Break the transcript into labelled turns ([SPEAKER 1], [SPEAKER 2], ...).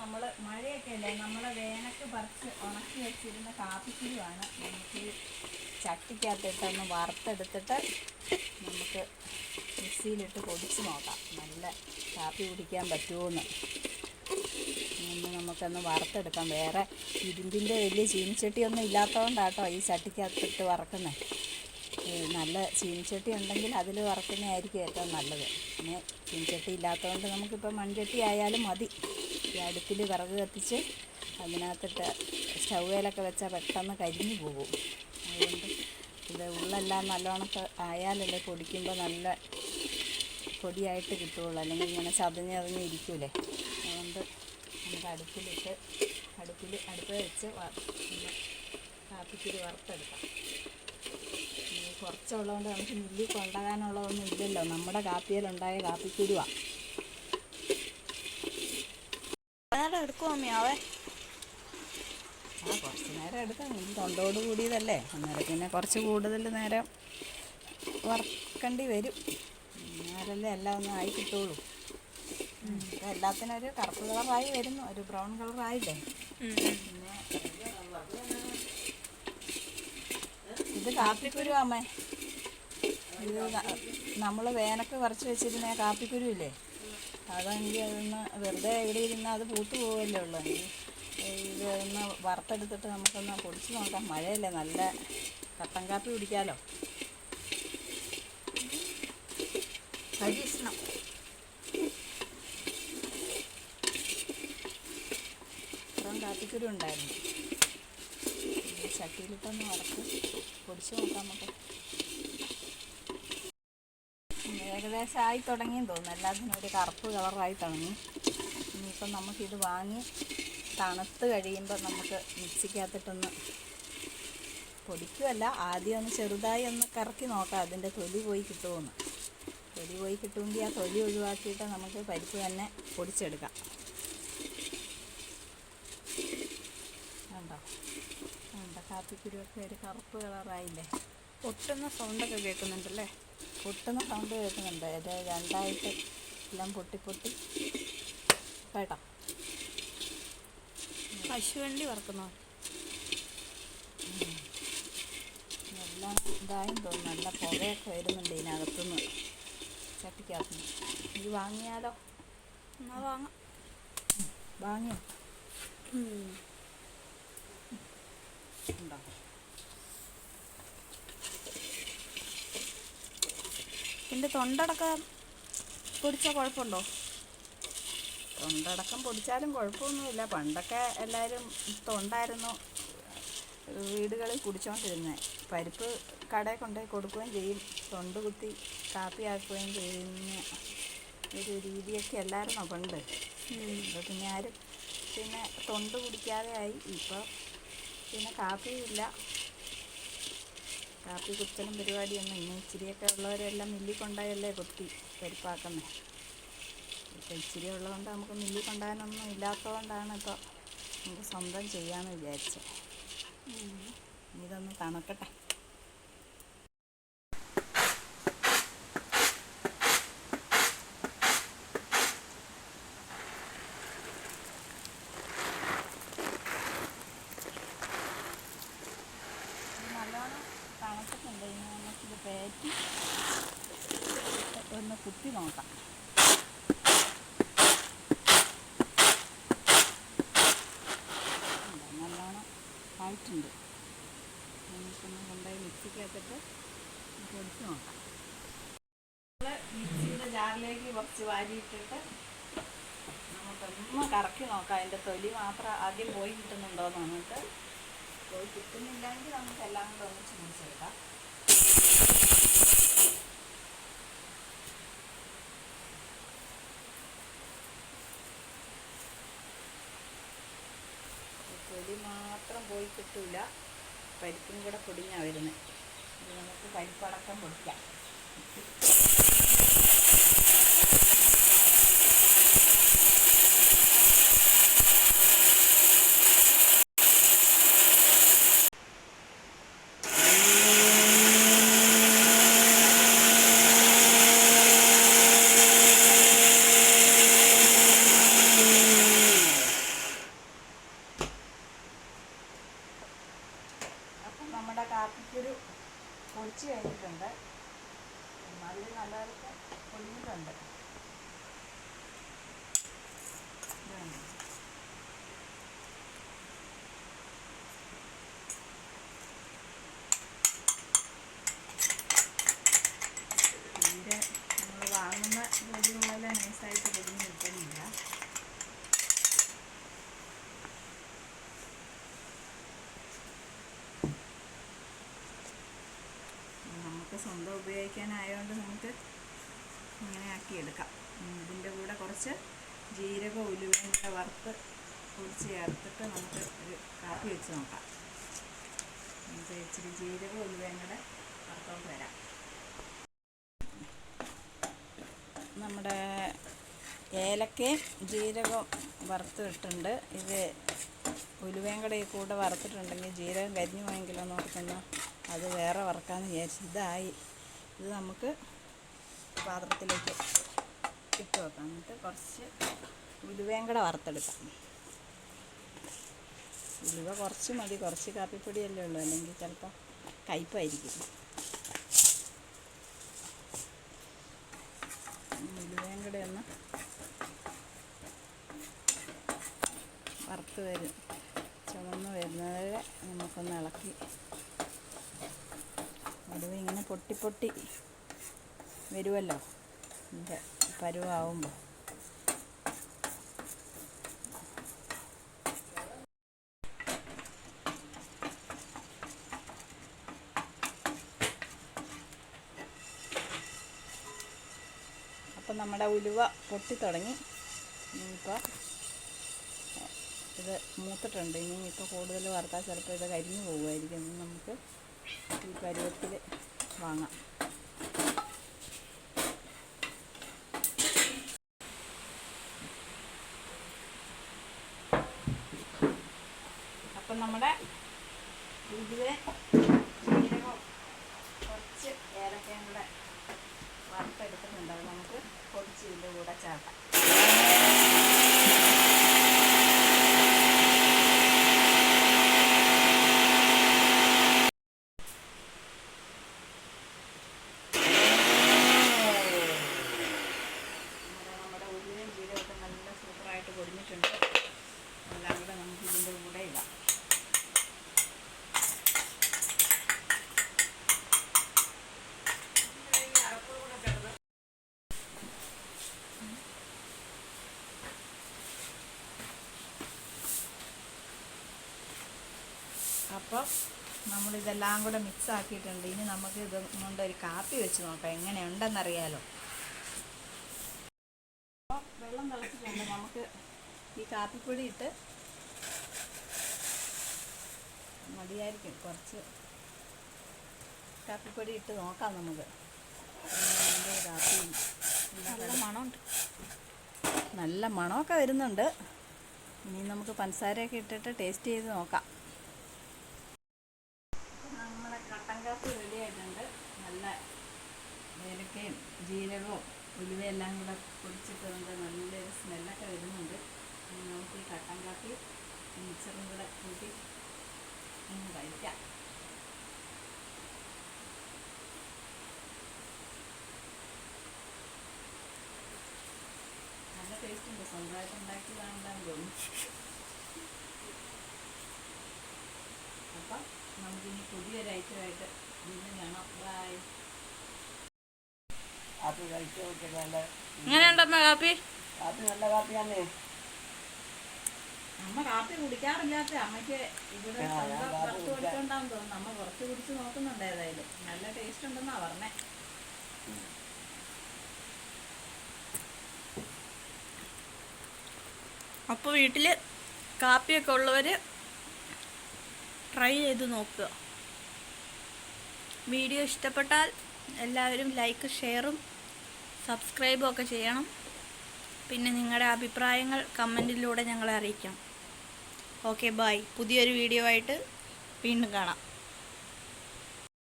[SPEAKER 1] നമ്മൾ മഴയൊക്കെ അല്ലേ നമ്മൾ വേനക്ക് പറിച്ച് ഉണക്കി വെച്ചിരുന്ന കാപ്പിക്കുരുവാണ്. നമുക്ക് ചട്ടിക്കകത്തിട്ടൊന്ന് വറുത്തെടുത്തിട്ട് നമുക്ക് മിക്സിയിലിട്ട് പൊടിച്ച് നോക്കാം. നല്ല കാപ്പി കുടിക്കാൻ പറ്റുമെന്ന് ഒന്ന് നമുക്കൊന്ന് വറുത്തെടുക്കാം. വേറെ ഇരുമ്പിന്റെ വലിയ ചീനിച്ചട്ടിയൊന്നും ഇല്ലാത്തതുകൊണ്ടാട്ടോ ഈ ചട്ടിക്കകത്തിട്ട് വറക്കുന്നത് നല്ല ചീനിച്ചട്ടി ഉണ്ടെങ്കിൽ അതിൽ വറക്കുന്നതായിരിക്കും ഏറ്റവും നല്ലത്. പിന്നെ ചീനിച്ചട്ടി ഇല്ലാത്തതുകൊണ്ട് നമുക്കിപ്പോൾ മൺചട്ടി ആയാലും മതി. ഈ അടുപ്പിൽ വിറക് കത്തിച്ച് അതിനകത്തിട്ട് സ്റ്റൗവേലൊക്കെ വെച്ചാൽ പെട്ടെന്ന് കരിഞ്ഞു പോകും. അതുകൊണ്ട് ഇത് ഉള്ളെല്ലാം നല്ലോണം ആയാലല്ലേ പൊടിക്കുമ്പോൾ നല്ല പൊടിയായിട്ട് കിട്ടുകയുള്ളൂ അല്ലെങ്കിൽ ഇങ്ങനെ ചതഞ്ഞ് ചതഞ്ഞ് ഇരിക്കൂലേ. അതുകൊണ്ട് നമുക്ക് അടുപ്പിലിട്ട് അടുപ്പിൽ അടുപ്പ് വെച്ച് ഒന്ന് വറുത്തെടുക്കാം. കുറച്ചുള്ളതുകൊണ്ട് നമുക്ക് മില്ലി കൊണ്ടുപോകാനുള്ളതൊന്നും ഇല്ലല്ലോ. നമ്മുടെ കാപ്പിയിലുണ്ടായ കാപ്പിക്കുരുവാണ്
[SPEAKER 2] നേരം എടുക്കുമോ അമ്മയാവേ
[SPEAKER 1] ആ കുറച്ച് നേരം എടുക്കാം. തൊണ്ടോട് കൂടിയതല്ലേ. അന്നേരം പിന്നെ കുറച്ച് കൂടുതൽ നേരം വറക്കേണ്ടി വരും. എന്നാലല്ലേ എല്ലാം ഒന്നും ആയി കിട്ടുള്ളൂ. എല്ലാത്തിനും ഒരു കറുപ്പ് കളറായി വരുന്നു. ഒരു ബ്രൗൺ കളറായില്ലേ. പിന്നെ ഇത് കാപ്പിക്കുരു അമ്മേ ഇത് നമ്മൾ വേനക്ക് കുറച്ച് വെച്ചിരുന്ന കാപ്പിക്കുരു ഇല്ലേ? അതെങ്കിൽ അതൊന്ന് വെറുതെ ഇവിടെ ഇരുന്നാൽ അത് പൂത്തു പോവല്ലേ ഉള്ളൂ. ഇത് ഒന്ന് വറുത്തെടുത്തിട്ട് നമുക്കൊന്ന് പൊടിച്ച് നോക്കാം. മഴയല്ലേ നല്ല കട്ടൻ കാപ്പി കുടിക്കാമല്ലോ പരീക്ഷണം. അത്രയും കാപ്പിക്കുരു ഉണ്ടായിരുന്നു. ചട്ടിയിലിട്ടൊന്ന് വറുത്ത് പൊടിച്ച് നോക്കാം നമുക്ക്. ഏകദേശം ആയി തുടങ്ങിയെന്ന് തോന്നുന്നു. എല്ലാത്തിനും ഒരു കറുപ്പ് കളറായി തുടങ്ങി. ഇനിയിപ്പം നമുക്കിത് വാങ്ങി തണുത്ത് കഴിയുമ്പോൾ നമുക്ക് മിക്സിക്കകത്തിട്ടൊന്ന് പൊടിക്കുമല്ല ആദ്യം ഒന്ന് ചെറുതായി ഒന്ന് കറക്കി നോക്കാം. അതിന്റെ തൊലി പോയി കിട്ടുമെന്ന് തൊലി പോയി കിട്ടുമെങ്കിൽ ആ തൊലി ഒഴിവാക്കിയിട്ട് നമുക്ക് പരിപ്പ് തന്നെ പൊടിച്ചെടുക്കാം. കണ്ടോ? കണ്ടോ? കാപ്പിക്കുരുവൊക്കെ ഒരു കറുപ്പ് കളറായില്ലേ?
[SPEAKER 2] ഒട്ടുന്ന സൗണ്ടൊക്കെ കേൾക്കുന്നുണ്ടല്ലേ?
[SPEAKER 1] പൊട്ടുന്ന സൗണ്ട് കേൾക്കുന്നുണ്ട് ഇത് രണ്ടായിട്ട് എല്ലാം പൊട്ടി പൊട്ടി കേട്ടോ
[SPEAKER 2] കശുവണ്ടി വറക്കുന്നോ
[SPEAKER 1] എല്ലാം ഇതായും തോന്നുന്നു നല്ല പുകയൊക്കെ വരുന്നുണ്ട് ഇതിനകത്തുനിന്ന് ചട്ടിക്കകത്തുനിന്ന് ഇത് വാങ്ങിയാലോ
[SPEAKER 2] എന്നാ വാങ്ങാം
[SPEAKER 1] വാങ്ങിയോ ഉണ്ടോ
[SPEAKER 2] എന്റെ തൊണ്ടടക്കം പൊടിച്ചാൽ കുഴപ്പമുണ്ടോ
[SPEAKER 1] തൊണ്ടടക്കം പൊടിച്ചാലും കുഴപ്പമൊന്നുമില്ല പണ്ടൊക്കെ എല്ലാവരും തൊണ്ടായിരുന്നു വീടുകളിൽ കുടിച്ചോണ്ടിരുന്നത് പരിപ്പ് കടയിൽ കൊണ്ടുപോയി കൊടുക്കുകയും ചെയ്യും. തൊണ്ട് കുത്തി കാപ്പിയാക്കുകയും ചെയ്യുന്ന ഒരു രീതിയൊക്കെ അല്ലായിരുന്നോ പണ്ട്? ഇപ്പോൾ പിന്നെ ആരും പിന്നെ തൊണ്ട് കുടിക്കാതെ ആയി ഇപ്പോൾ പിന്നെ കാപ്പിയില്ല. കാപ്പി കുത്തലും പരിപാടിയൊന്നും ഇനി ഇച്ചിരിയൊക്കെ ഉള്ളവരെല്ലാം മില്ലി കൊണ്ടായല്ലേ കുത്തി പരിപ്പാക്കുന്നത്. ഇപ്പം ഇച്ചിരി ഉള്ളതുകൊണ്ട് നമുക്ക് മില്ലി കൊണ്ടാനൊന്നും ഇല്ലാത്തതുകൊണ്ടാണ് ഇപ്പോൾ നമുക്ക് സ്വന്തം ചെയ്യാമെന്ന് വിചാരിച്ചത്. ഇതൊന്ന് തണുക്കട്ടെ ഇത് നല്ലോണം തണുത്തിട്ടുണ്ട് ഇനി നമുക്കിത് പേറ്റി ഒന്ന് കുത്തി നോക്കാം ഉണ്ട്. നല്ലോണം ആയിട്ടുണ്ട് നമുക്കൊന്ന് കൊണ്ടുപോയി മിക്സിക്കകത്തിട്ട് ജാറിലേക്ക് കുറച്ച് വാരിയിട്ടിട്ട് നമുക്കൊന്ന് കറക്കി നോക്കാം. അതിന്റെ തൊലി മാത്രം ആദ്യം പോയി കിട്ടുന്നുണ്ടോ എന്ന് നമുക്ക് പോയി കിട്ടുന്നില്ലെങ്കിൽ നമുക്ക് എല്ലാം കൂടെ ഒന്ന് മുറിച്ചെടുക്കാം തൊലി മാത്രം പോയി കിട്ടൂല. പരിപ്പും കൂടെ പൊടിഞ്ഞാണ് വരുന്നത് പരിപ്പടക്കം പൊടിക്കാം. സ്വന്തം ഉപയോഗിക്കാനായതുകൊണ്ട് നമുക്ക് ഇങ്ങനെ ആക്കി എടുക്കാം ഉം, ഇതിന്റെ കൂടെ കുറച്ച് ജീരക ഉലുവയും കൂടെ വറുത്ത് പൊടിച്ച് ചേർത്തിട്ട് നമുക്ക് ഒരു കാപ്പി വെച്ച് നോക്കാം. നമുക്ക് ഇച്ചിരി ജീരക ഉലുവയും കൂടെ വരാം. നമ്മുടെ ഏലക്കയും ജീരകവും വറുത്തിട്ടുണ്ട് ഇത് ഉലുവയും കൂടെ ഈ കൂടെ വറുത്തിട്ടുണ്ടെങ്കിൽ ജീരകം കരിഞ്ഞു പോയെങ്കിലോ എന്ന് ഓർക്കുന്ന അത് വേറെ വറക്കാന്ന് വിചാരിച്ചു ഇതായി. ഇത് നമുക്ക് പാത്രത്തിലേക്ക് ഇട്ട് വെക്കാം. എന്നിട്ട് കുറച്ച് ഉലുവയും കൂടെ വറുത്തെടുക്കാം. ഉലുവ കുറച്ച് മതി. കുറച്ച് കാപ്പിപ്പൊടിയല്ലേ ഉള്ളൂ. അല്ലെങ്കിൽ ചിലപ്പോൾ കയ്പായിരിക്കും. ഉലുവയും കൂടെ ഒന്ന് വറുത്ത് വരും. ചുമന്ന് വരുന്നവരെ നമുക്കൊന്ന് ഇളക്കി ഉലുവ ഇങ്ങനെ പൊട്ടി പൊട്ടി വരുമല്ലോ ഇതിന്റെ പരുവാകുമ്പോൾ അപ്പം നമ്മുടെ ഉലുവ പൊട്ടി തുടങ്ങി. ഇനിയിപ്പോൾ ഇത് മൂത്തിട്ടുണ്ട്. ഇനി ഇപ്പോൾ കൂടുതൽ വറുത്താൽ ചിലപ്പോൾ ഇത് കരിഞ്ഞു പോകുമായിരിക്കും ഇനി നമുക്ക് ഈ പരുവത്തിൽ വാങ്ങാം. അപ്പം നമ്മുടെ ഇതിലെ കുറച്ച് ഏലക്കയും കൂടെ വറുത്തെടുത്തിട്ടുണ്ട്. അത് നമുക്ക് പൊടിച്ച് ഇതിന്റെ കൂടെ ചേർക്കാം നമ്മുടെ നമ്മുടെ ഉള്ളിയും ജീരകമൊക്കെ നല്ല സൂപ്പറായിട്ട് പൊടിഞ്ഞിട്ടുണ്ട് എല്ലാം കൂടെ നമുക്ക് ഇതിന്റെ കൂടെ ഇടാം അപ്പോൾ നമ്മളിതെല്ലാം കൂടെ മിക്സ് ആക്കിയിട്ടുണ്ട് ഇനി നമുക്ക് ഇത് കൊണ്ട് ഒരു കാപ്പി വെച്ച് നോക്കാം. എങ്ങനെയുണ്ടെന്നറിയാലോ. അപ്പോൾ വെള്ളം തിളച്ചിട്ടുണ്ട്. നമുക്ക് ഈ കാപ്പിപ്പൊടി ഇട്ട് മതിയായിരിക്കും. കുറച്ച് കാപ്പിപ്പൊടി ഇട്ട് നോക്കാം നമുക്ക്. കാപ്പി
[SPEAKER 2] നല്ല മണമുണ്ട്.
[SPEAKER 1] നല്ല മണമൊക്കെ വരുന്നുണ്ട്. ഇനി നമുക്ക് പഞ്ചസാരയൊക്കെ ഇട്ടിട്ട് ടേസ്റ്റ് ചെയ്ത് നോക്കാം നമ്മുടെ കട്ടൻ കാപ്പി റെഡി ആയിട്ടുണ്ട് നല്ല ഏലക്കയും ജീരകവും ഉലുവയെല്ലാം കൂടെ പൊടിച്ചിട്ടുണ്ട് നല്ലൊരു സ്മെല്ലൊക്കെ വരുന്നുണ്ട്. നമുക്ക് ഈ കട്ടൻ കാപ്പി മിക്സറും കൂടെ കൂട്ടി ഒന്ന് കഴിക്കാം. നല്ല ടേസ്റ്റ് ഉണ്ട്. സ്വന്തമായിട്ട് ഉണ്ടാക്കിയതാണെന്ന് തോന്നുന്നു. അപ്പം നമുക്കിനി പുതിയൊരു ഐറ്റമായിട്ട് വീണ്ടും കാണാം. ബൈ
[SPEAKER 3] കാപ്പി കഴിച്ചു നല്ല
[SPEAKER 2] എങ്ങനെയുണ്ടമ്മ കാപ്പി?
[SPEAKER 3] കാപ്പി നല്ല കാപ്പിയാന്നേ.
[SPEAKER 1] അമ്മ കാപ്പി കുടിക്കാറില്ലാത്ത അമ്മയ്ക്ക് ഇവിടെ വറുത്ത്
[SPEAKER 3] കുടിക്കാം.
[SPEAKER 1] കുടിച്ചോണ്ടാന്ന് തോന്നുന്നു. അമ്മ കുറച്ച് കുടിച്ച് നോക്കുന്നുണ്ട് ഏതായാലും. നല്ല ടേസ്റ്റ് ഉണ്ടെന്നാ പറഞ്ഞേ.
[SPEAKER 2] അപ്പോൾ വീട്ടിൽ കാപ്പിയൊക്കെ ഉള്ളവർ ട്രൈ ചെയ്ത് നോക്കുക. വീഡിയോ ഇഷ്ടപ്പെട്ടാൽ എല്ലാവരും ലൈക്ക് ഷെയറും സബ്സ്ക്രൈബും ഒക്കെ ചെയ്യണം. പിന്നെ നിങ്ങളുടെ അഭിപ്രായങ്ങൾ കമന്റിലൂടെ ഞങ്ങളെ അറിയിക്കാം. ഓക്കെ ബായ് പുതിയൊരു വീഡിയോ ആയിട്ട് വീണ്ടും കാണാം.